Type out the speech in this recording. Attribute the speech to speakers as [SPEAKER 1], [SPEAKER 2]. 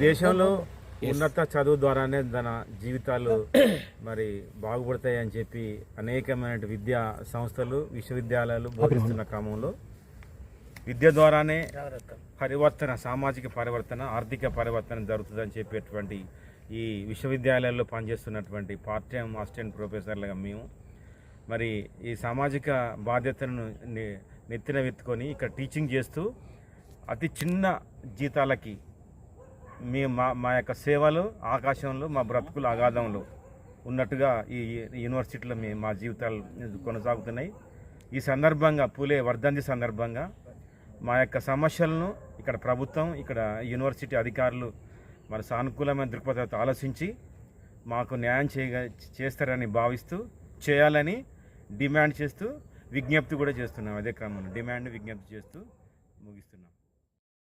[SPEAKER 1] దేశంలో ఉన్నత చదువు ద్వారానే తన జీవితాలు మరి బాగుపడతాయి అని చెప్పి అనేకమైన విద్యా సంస్థలు విశ్వవిద్యాలయాలు బోధిస్తున్న క్రమంలో విద్య ద్వారానే పరివర్తన సామాజిక పరివర్తన ఆర్థిక పరివర్తన జరుగుతుందని చెప్పేటువంటి ఈ విశ్వవిద్యాలయాల్లో పనిచేస్తున్నటువంటి పార్ట్ టైం అసిస్టెంట్ ప్రొఫెసర్లుగా మేము మరి ఈ సామాజిక బాధ్యతను నెత్తిన వెత్తుకొని ఇక్కడ టీచింగ్ చేస్తూ అతి చిన్న జీతాలకి మేము మా మా యొక్క సేవలు ఆకాశంలో మా బ్రతుకులు అగాధంలో ఉన్నట్టుగా ఈ యూనివర్సిటీలో మేము మా జీవితాలు కొనసాగుతున్నాయి. ఈ సందర్భంగా పూలే వర్ధంతి సందర్భంగా మా యొక్క సమస్యలను ఇక్కడ ప్రభుత్వం ఇక్కడ యూనివర్సిటీ అధికారులు మరి సానుకూలమైన దృక్పథంతో ఆలోచించి మాకు న్యాయం చేయ చేస్తారని భావిస్తూ చేయాలని డిమాండ్ చేస్తూ విజ్ఞప్తి కూడా చేస్తున్నాం. అదే క్రమంలో డిమాండ్ విజ్ఞప్తి చేస్తూ ముగిస్తున్నాం.